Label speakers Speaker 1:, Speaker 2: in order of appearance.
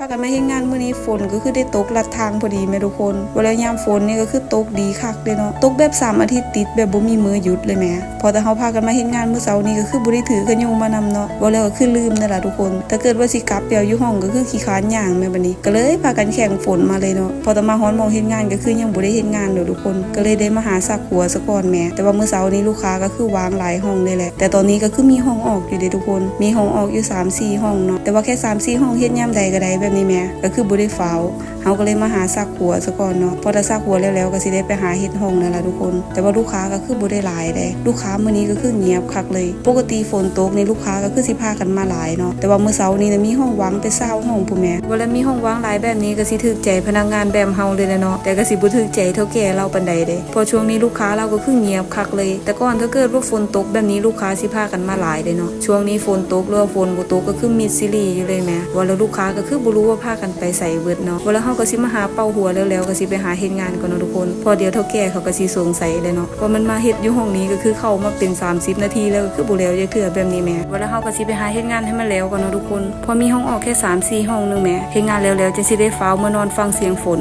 Speaker 1: พากันมาเฮ็ดงานมื้อนี้ฝนก็คือได้ตกลัดทางพอดีแม่ทุกคนเวลายามฝนนี่ก็คือตกดีคักเลยเนาะตกแบบสามอาทิตย์ติดแบบบ่มีมือหยุดเลยแหมพอแต่เฮาพากันมาเฮ็ดงานมื้อเช้านี้ก็คือบ่ได้ถือกันยุงมานำเนาะบ่แล้วก็คือลืมนั่นล่ะทุกคนถ้าเกิดว่าสิกลับเปียวอยู่ห้องก็คือขี้ค้านย่างแม่บัดนี้ ก็เลยพากันแข่งฝนมาเลยเนาะพอแต่มาฮ้อนมองเฮ็ดงานก็คือยังบ่ได้เฮ็ดงานเด้อทุกคน ก็เลยได้มาหาซักหัวซะก่อนแม่แต่ว่ามื้อเช้านี้ลูกค้าก็คือวางหลายห้องเลยแหละ แต่ตอนนี้ก็คือมีห้องออกอยู่เด้ทุกคน มีห้องออกอยู่3 4ห้องเนาะแต่ว่าแค่3 4ห้องเฮ็ดยามใดก็ได้แบบนี้แม่ก็คือบ่ได้ฟ้าเฮาก็เลยมาหาซักหัวซะก่อนเนาะพอได้ซักหัวแล้วๆก็สิได้ไปหาเฮ็ดห้องนั่นล่ะทุกคน แต่ว่าลูกค้าก็คือบ่ได้หลายเด้ลูกค้ามื้อนี้ก็คือเงียบคักเลย ปกติฝนตกนี่ลูกค้าก็คือสิพากันมาหลายเนาะแต่ว่ามื้อเช้านี้นะมีห้องว่างไปเศร้าห้องผู้แม่เวลามีห้องว่างหลายแบบนี้ก็สิถูกใจพนักงานแบบเฮาเลยนะเนาะแต่ก็สิบ่ถูกใจเท่าแก่เราปานใดเด้พอช่วงนี้ลูกค้าเราก็คือเงียบคักเลย แต่ก่อนถ้าเกิดว่าฝนตกแบบนี้ลูกค้าสิพากันมาหลายเลยเนาะช่วงนี้ฝนตกหรือว่าฝนบ่ตกก็คือมิดซิลีอยู่เลยแหมว่าแล้วลูกค้าก็คือบ่รู้ว่าพากันไปใส่เบิดเนาะเวลาเขาก็สิมาหาเป่าหัวแล้วๆก็สิไปหาเฮ็ดงานก่อนเนาะทุกคน พอเดียวเท่าแก่เขาก็สิสงสัยเลยเนาะว่ามันมาเฮ็ดอยู่ห้องนี้ก็คือเข้ามาเป็น 30 นาทีแล้วก็คือบ่แล้วจักเถื่อแบบนี้แหมเวลาเขาก็สิไปหาเฮ็ดงานให้มันแล้วก่อนเนาะทุกคน พอมีห้องออกแค่3-4ห้องนึงแม่เฮ็ดงานแล้วๆจะสิได้ฟ้าวมานอนฟังเสียงฝน